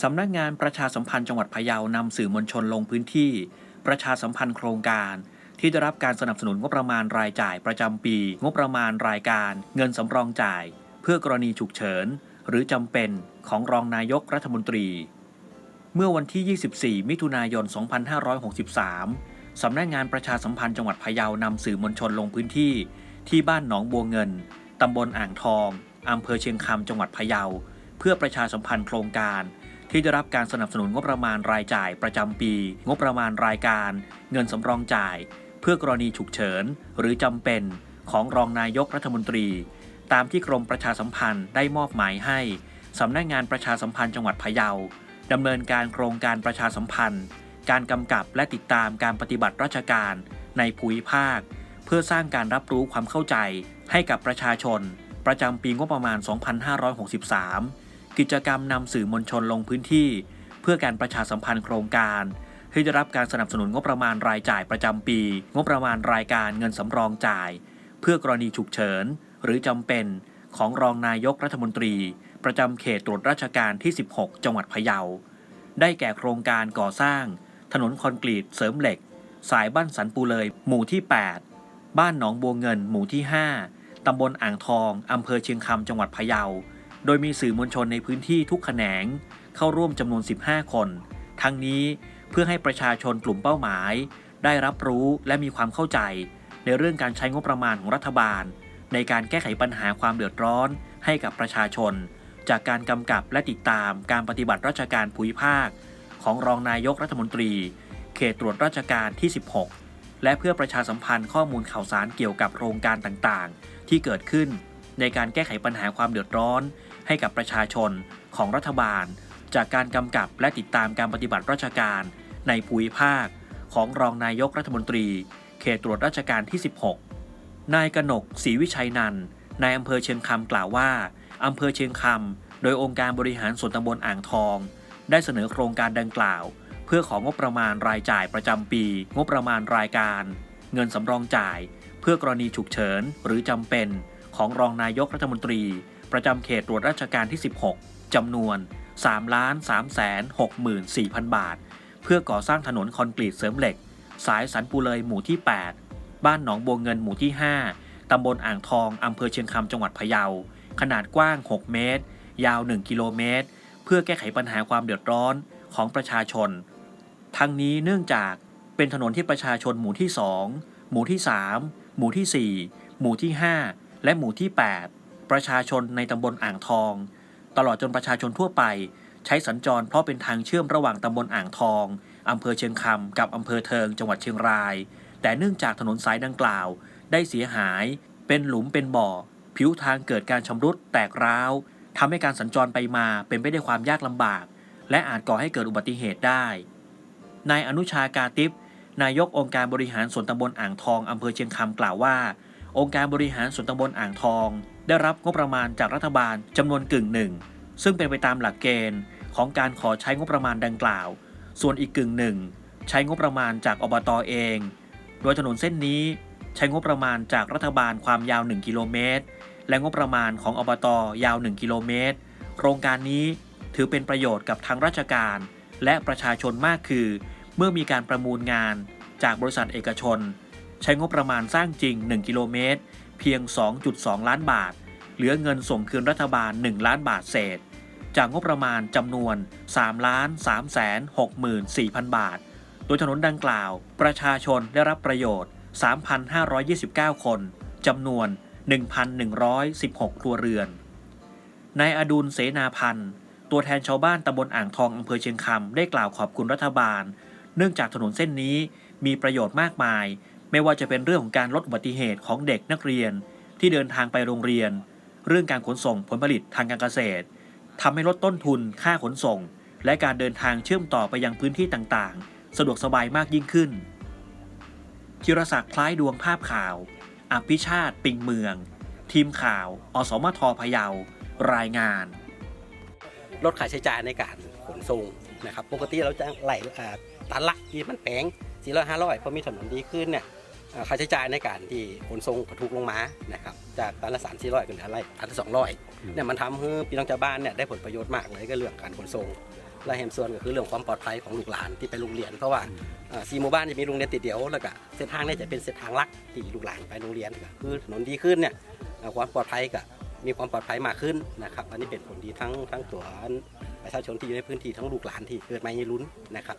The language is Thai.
สำนักงานประชาสัมพันธ์จังหวัดพะเยานำสื่อมวลชนลงพื้นที่ ประชาสัมพันธ์โครงการ ที่ได้รับการสนับสนุนงบประมาณรายจ่ายประจำปี งบประมาณรายการ เงินสำรองจ่าย เพื่อกรณีฉุกเฉิน หรือจำเป็นของรองนายกรัฐมนตรี เมื่อวันที่ 24 มิถุนายน 2563 สำนักงานประชาสัมพันธ์จังหวัดพะเยานำสื่อมวลชนลงพื้นที่ ที่บ้านหนองบัวเงินตำบลอ่างทองอำเภอเชียงคำจังหวัดพะเยา เพื่อประชาสัมพันธ์โครงการ ที่ได้รับการสนับสนุนงบประมาณรายจ่ายประจำปี งบประมาณรายการ เงินสำรองจ่าย เพื่อกรณีฉุกเฉิน หรือจำเป็นของรองนายกรัฐมนตรี ตามที่กรมประชาสัมพันธ์ได้มอบหมายให้สำนักงานประชาสัมพันธ์จังหวัดพะเยาดำเนินการโครงการประชาสัมพันธ์ การกำกับและติดตามการปฏิบัติราชการในภูมิภาค เพื่อสร้างการรับรู้ความเข้าใจให้กับประชาชน ประจำปีงบประมาณ 2563 กิจกรรมนำสื่อมวลชนลงพื้นที่ เพื่อการประชาสัมพันธ์โครงการที่ได้รับการสนับสนุนงบประมาณรายจ่ายประจำปี งบประมาณรายการเงินสำรองจ่าย เพื่อกรณีฉุกเฉิน หรือจำเป็นของรองนายกรัฐมนตรี ประจำเขตตรวจราชการที่ 16 จังหวัดพะเยา ได้แก่โครงการก่อสร้าง ถนนคอนกรีตเสริมเหล็ก สายบ้านสันปูเลย หมู่ที่ 8 บ้านหนองบัวเงิน หมู่ที่ 5ตำบลอ่างทองอำเภอเชียงคำจังหวัดพะเยา โดยมีสื่อมวลชนในพื้นที่ทุกแขนง เข้าร่วมจำนวน 15 คน ทั้งนี้เพื่อให้ประชาชนกลุ่มเป้าหมาย ได้รับรู้และมีความเข้าใจ ในเรื่องการใช้งบประมาณของรัฐบาล ในการแก้ไขปัญหาความเดือดร้อนให้กับประชาชน จากการกำกับและติดตามการปฏิบัติราชการภูมิภาค ของรองนายกรัฐมนตรี เขตตรวจราชการที่ 16 และเพื่อประชาสัมพันธ์ข้อมูลข่าวสารเกี่ยวกับโครงการต่างๆ ที่เกิดขึ้น ในการแก้ไขปัญหาความเดือดร้อน ให้กับประชาชนของรัฐบาล จากการกำกับและติดตามการปฏิบัติราชการ ในภูมิภาค ของรองนายกรัฐมนตรี เขตตรวจราชการที่ 16 นายกนกศรีวิชัยนันท์นายอำเภอเชียงคำกล่าวว่าอำเภอเชียงคำโดยองค์การบริหารส่วนตำบลอ่างทอง ได้เสนอโครงการดังกล่าว เพื่อของงบประมาณรายจ่ายประจำปี งบประมาณรายการ เงินสำรองจ่าย เพื่อกรณีฉุกเฉินหรือจำเป็นของรองนายกรัฐมนตรี ประจำเขตตรวจราชการที่ 16 จำนวน3 3 6 4 0 0 0 บาท เพื่อก่อสร้างถนนคอนกรีตเสริมเหล็ก สายสันปูเลยหมู่ที่ 8 บ้านหนองบัวเงินหมู่ที่ 5 ตำบลอ่างทอง อำเภอเชียงคำจังหวัดพะเยา ขนาดกว้าง 6 เมตร ยาว 1 กิโลเมตร เพื่อแก้ไขปัญหาความเดือดร้อนของประชาชน ทั้งนี้เนื่องจากเป็นถนนที่ประชาชนหมู่ที่ 2 หมู่ที่ 3 หมู่ที่ 4 หมู่ที่ 5 และหมู่ที่ 8 ประชาชนในตำบลอ่างทอง ตลอดจนประชาชนทั่วไป ใช้สัญจรเพราะเป็นทางเชื่อมระหว่างตำบลอ่างทองอำเภอเชียงคำกับอำเภอเทิงจังหวัดเชียงราย แต่เนื่องจากถนนสายดังกล่าว ได้เสียหาย เป็นหลุมเป็นบ่อ ผิวทางเกิดการชำรุดแตกร้าวทำให้การสัญจรไปมาเป็นไปได้วยความยากลำบาก และอาจก่อให้เกิดอุบัติเหตุได้นายอนุชากาติปนายกองค์การบริหารส่วนตำบลอ่างทองอำเภอเชียงคำกล่าวว่า องค์การบริหารส่วนตำบลอ่างทอง ได้รับงบประมาณจากรัฐบาลจำนวนกึ่งหนึ่ง ซึ่งเป็นไปตามหลักเกณฑ์ของการขอใช้งบประมาณดังกล่าว ส่วนอีกกึ่งหนึ่ง ใช้งบประมาณจากอบตเอง โดยถนนเส้นนี้ใช้งบประมาณจากรัฐบาลความยาว 1 กิโลเมตร และงบประมาณของอบตยาว 1 กิโลเมตร โครงการนี้ถือเป็นประโยชน์กับทางราชการ และประชาชนมากคือ เมื่อมีการประมูลงานจากบริษัทเอกชน ใช้งบประมาณสร้างจริง 1 กิโลเมตรเพียง 2.2 ล้านบาท เหลือเงินส่งคืนรัฐบาล 1 ล้านบาทเศษ จากงบประมาณจำนวน3ล้าน3แสน64,000 บาท โดยถนนดังกล่าว ประชาชนได้รับประโยชน์ 3,529 คนจำนวน 1,116 ครัวเรือน นายอดุลเสนาพันธ์ ตัวแทนชาวบ้านตำบลอ่างทองอำเภอเชียงคำได้กล่าวขอบคุณรัฐบาล เนื่องจากถนนเส้นนี้มีประโยชน์มากมาย ไม่ว่าจะเป็นเรื่องของการลดอุบัติเหตุของเด็กนักเรียน ที่เดินทางไปโรงเรียน เรื่องการขนส่งผลผลิตทางการเกษตรทำให้ลดต้นทุนค่าขนส่ง และการเดินทางเชื่อมต่อไปยังพื้นที่ต่างๆ สะดวกสบายมากยิ่งขึ้นจิรศักดิ์คล้ายดวงภาพข่าว อภิชาติ ปิงเมือง ทีมข่าว อสมทพะเยา รายงาน ลดค่าใช้จ่ายในการขนส่งนะครับ ปกติเราจะไหลอ่าตันละที่มันแพงสี่ร้อยห้าร้อยพอมีถนนดีขึ้นเนี่ย ค่าใช้จ่ายในการที่ขนส่งก็ถูกลงมานะครับจากตันละสามสี่ร้อยก็เหลืออะไรตันละสองร้อยเนี่ยมันทำให้พี่น้องชาวบ้านเนี่ยได้ผลประโยชน์มากเลยก็เรื่องการขนส่งและแหมส่วนก็คือเรื่องความปลอดภัยของลูกหลานที่ไปโรงเรียน เพราะว่าอ่าสี่หมู่บ้านจะมีโรงเรียนติดเดียวแล้วก็เส้นทางเนี้จะเป็นเส้นทางหลักที่ลูกหลานไปโรงเรียนก็คือถนนดีขึ้นเนี่ยอ่าความปลอดภัยก็มีความปลอดภัยมากขึ้นนะครับอันนี้เป็นผลดีทั้งทั้งตัวประชาชนที่อยู่ในพื้นที่ทั้งลูกหลานที่เกิดมาในรุ่นนะครับ